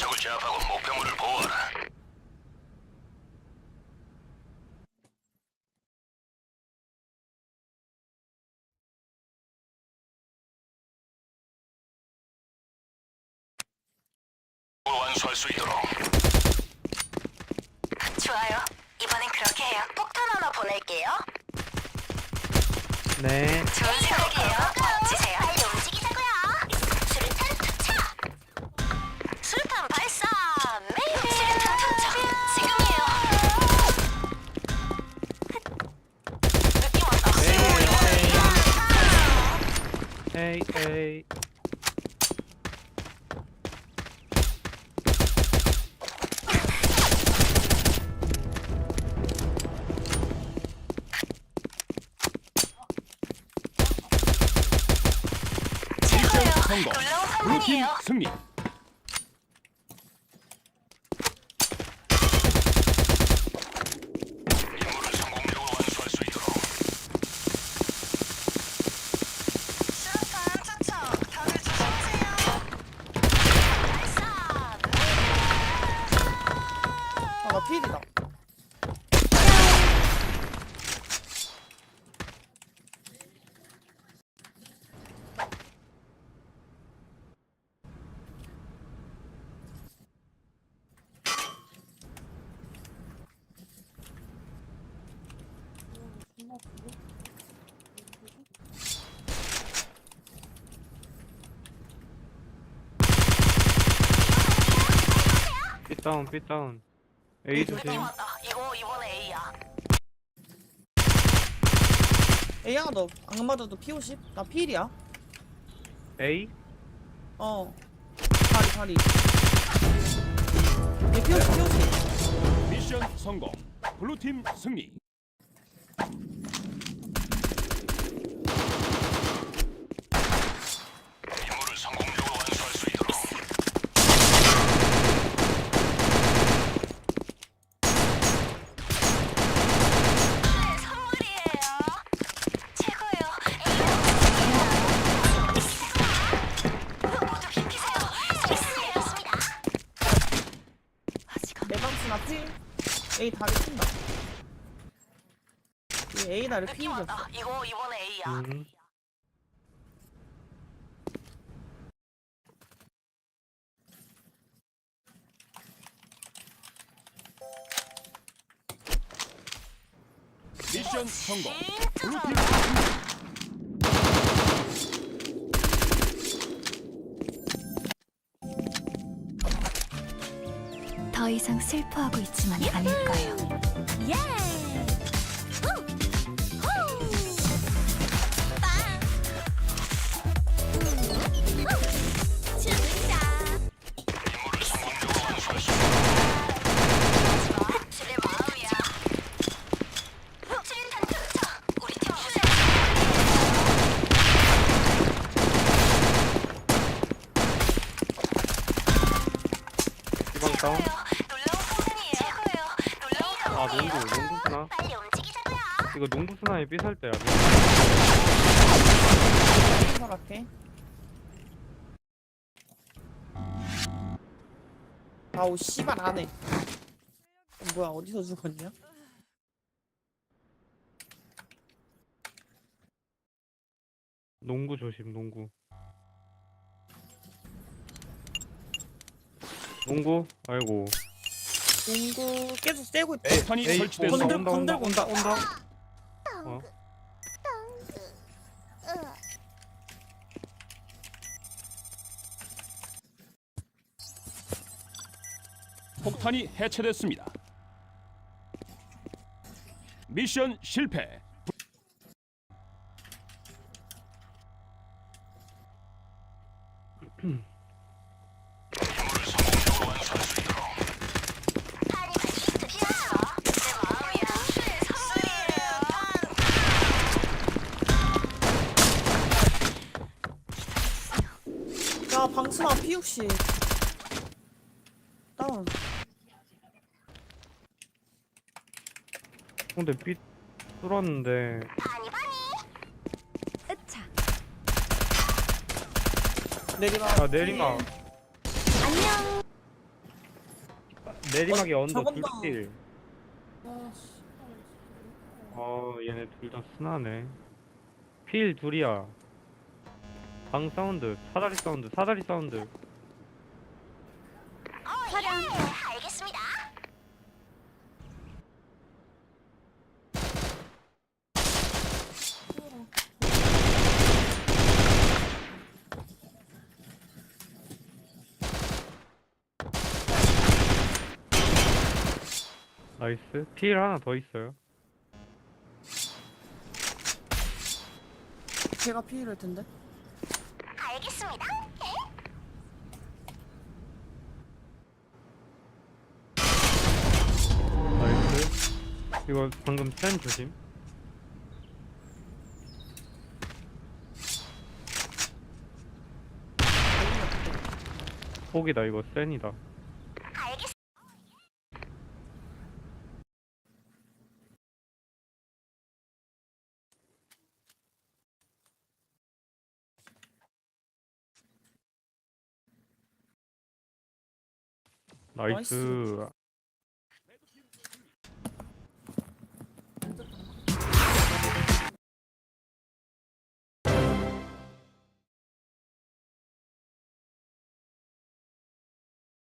적을 제압하고 목표물을 보호하라. 완수할 수 있도록 좋아요. 이번엔 그렇게 해요. 폭탄 하나 보낼게요. 네. 좋 에이 에이. 최고예요. 성공. 놀라운 블루팀 판단이에요. 승리. 임무를 성공적으로 완수할 수 있도록 수류탄 투척. 다들 조심하세요. 발사. 아, 나 필이다. 삐 다운 삐 다운. 에이 조심. 왔다. 이거 이번에 A야. A야, 너 악마도도 P50? 나 필이야. 에이? 어. 다리, 다리. 얘 P50, P50. 미션 성공. 블루팀 승리. 필. A 다리 핀다. 얘 A 나를 느낌 P이었어. 왔다. 이거 이번에 A야. 음. 미션 성공. 진짜 블루팀 잘한다. 승리. 이상 슬퍼하고 있지만 거예요. 예! 후! 후! 빵! 후! 무슨 이방 다운. 놀라운 판단이에요. 최고예요. 놀라운 아 판단이에요. 농구 농구 스나. 빨리 움직이자고요. 이거 농구 스나에 삐살 때야. 생각할게. 아우, 씨발, 안 해. 어, 뭐야, 어디서 죽었냐? 농구 조심 농구. 농구? 아이고. 농구 계속 떼고 있다. 폭탄이 에이 설치됐어. 온다 건들- 온다 온다 건들고 온다 온다. 어? 폭탄이 해체됐습니다. 미션 실패. 임무를 성공적으로 완수할 수 있도록 아니, 비키세요. 내 마음이야. 선물이에요. 야, 방수나 P60. 다운. 근데 삐 뚫었는데. 으차. 내리막. 아 내리막 안녕. 내리막이 어, 언더 저건다. 둘필 아, 씨. 어 얘네 둘 다 순하네 필 둘이야 방 사운드 사다리 사운드 사다리 사운드 화량 알겠습니다. 나이스 필 하나 더 있어요 걔가 피해를 텐데. 알겠습니다. 나이스. 이거 방금 센 조심. 폭이다 이거 센이다 나이스